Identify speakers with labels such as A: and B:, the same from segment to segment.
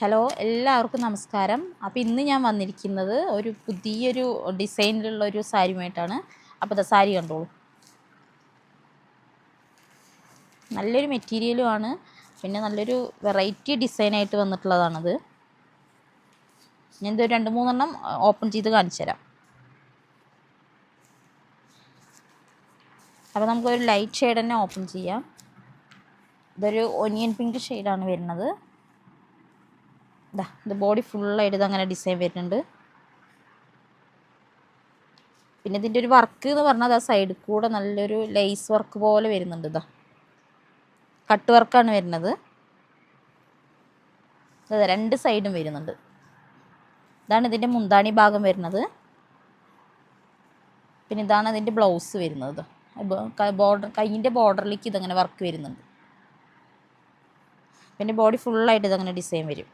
A: Hello എല്ലാവർക്കും നമസ്കാരം. അപ്പോൾ ഇന്ന് ഞാൻ വന്നിരിക്കുന്നത് ഒരു പുതിയൊരു ഡിസൈനിലുള്ള ഒരു സാരിയുമായിട്ടാണ്. അപ്പോൾ ദാ സാരി കണ്ടോളൂ. നല്ലൊരു മെറ്റീരിയലുമാണ് പിന്നെ നല്ലൊരു വെറൈറ്റി ഡിസൈനായിട്ട് വന്നിട്ടുള്ളതാണത്. ഞാൻ ഇതൊരു രണ്ട് മൂന്നെണ്ണം ഓപ്പൺ ചെയ്ത് കാണിച്ചു തരാം. അപ്പോൾ നമുക്കൊരു ലൈറ്റ് ഷെയ്ഡ് തന്നെ ഓപ്പൺ ചെയ്യാം. ഇതൊരു ഒനിയൻ പിങ്ക് ഷെയ്ഡാണ് വരുന്നത്. ഇതാ ബോഡി ഫുള്ളായിട്ട് ഇതങ്ങനെ ഡിസൈൻ വരുന്നുണ്ട്. പിന്നെ ഇതിന്റെ ഒരു വർക്ക് എന്ന് പറഞ്ഞാൽ ആ സൈഡിൽ കൂടെ നല്ലൊരു ലേസ് വർക്ക് പോലെ വരുന്നുണ്ട് ഇതാ കട്ട് വർക്കാണ് വരുന്നത്. അതെ രണ്ട് സൈഡും വരുന്നുണ്ട്. ഇതാണ് ഇതിന്റെ മുന്താണി ഭാഗം വരുന്നത്. പിന്നെ ഇതാണ് അതിന്റെ ബ്ലൗസ് വരുന്നത് ബോർഡർ കൈയിന്റെ ബോർഡറിലേക്ക് ഇതങ്ങനെ വർക്ക് വരുന്നുണ്ട്. പിന്നെ ബോഡി ഫുള്ളായിട്ട് ഇതങ്ങനെ ഡിസൈൻ വരും.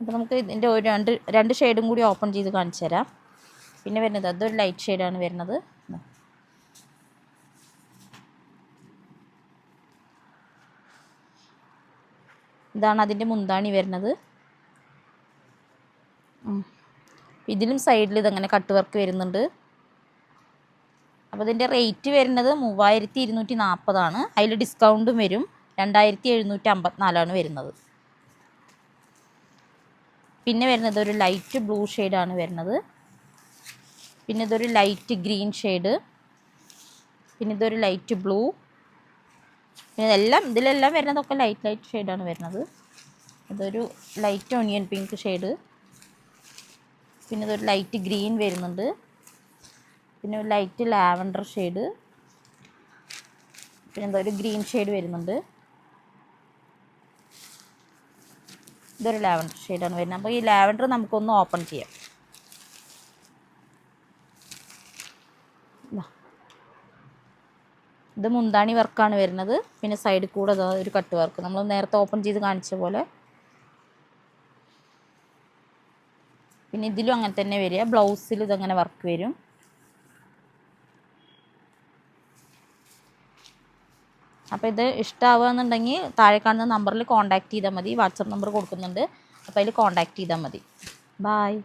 A: അപ്പോൾ നമുക്ക് ഇതിന്റെ ഒരു രണ്ട് രണ്ട് ഷെയ്ഡും കൂടി ഓപ്പൺ ചെയ്ത് കാണിച്ചു തരാം. പിന്നെ വരുന്നത് അതൊരു ലൈറ്റ് ഷെയ്ഡാണ് വരുന്നത്. ഇതാണ് അതിന്റെ മുന്താണി വരുന്നത്. ഇതിലും സൈഡിൽ ഇതങ്ങനെ കട്ട് വർക്ക് വരുന്നുണ്ട്. അപ്പോൾ ഇതിന്റെ റേറ്റ് വരുന്നത് മൂവായിരത്തി ഇരുന്നൂറ്റി നാൽപ്പതാണ്. അതിൽ ഡിസ്കൗണ്ടും വരും. രണ്ടായിരത്തി എഴുന്നൂറ്റി അമ്പത്തിനാലാണ് വരുന്നത്. പിന്നെ വരുന്നത് ഒരു ലൈറ്റ് ബ്ലൂ ഷെയ്ഡാണ് വരുന്നത്. പിന്നെ ഇതൊരു ലൈറ്റ് ഗ്രീൻ ഷെയ്ഡ് പിന്നെ ഇതൊരു ലൈറ്റ് ബ്ലൂ പിന്നെ ഇതെല്ലാം ഇതിലെല്ലാം വരുന്നതൊക്കെ ലൈറ്റ് ലൈറ്റ് ഷെയ്ഡാണ് വരുന്നത്. ഇതൊരു ലൈറ്റ് ഒണിയൻ പിങ്ക് ഷെയ്ഡ് പിന്നെ ഇതൊരു ലൈറ്റ് ഗ്രീൻ വരുന്നുണ്ട്. പിന്നെ ഒരു ലൈറ്റ് ലാവൻഡർ ഷെയ്ഡ് പിന്നെ ഒരു ഗ്രീൻ ഷെയ്ഡ് വരുന്നുണ്ട്. ഇതൊരു ലാവൻഡർ ഷെയ്ഡാണ് വരുന്നത്. അപ്പോൾ ഈ ലാവൻഡർ നമുക്കൊന്ന് ഓപ്പൺ ചെയ്യാം. ഇത് മുന്താണി വർക്കാണ് വരുന്നത്. പിന്നെ സൈഡിൽ കൂടെ ഒരു കട്ട് വർക്ക് നമ്മൾ നേരത്തെ ഓപ്പൺ ചെയ്ത് കാണിച്ച പോലെ. പിന്നെ ഇതിലും അങ്ങനെ തന്നെ വരിക. ബ്ലൗസിൽ ഇതങ്ങനെ വർക്ക് വരും. അപ്പോൾ ഇത് ഇഷ്ടമാവുകയെന്നുണ്ടെങ്കിൽ താഴെ കാണുന്ന നമ്പറിൽ കോൺടാക്ട് ചെയ്താൽ മതി. വാട്സപ്പ് നമ്പർ കൊടുക്കുന്നുണ്ട്. അപ്പോൾ അതിൽ കോൺടാക്ട് ചെയ്താൽ മതി. ബായ്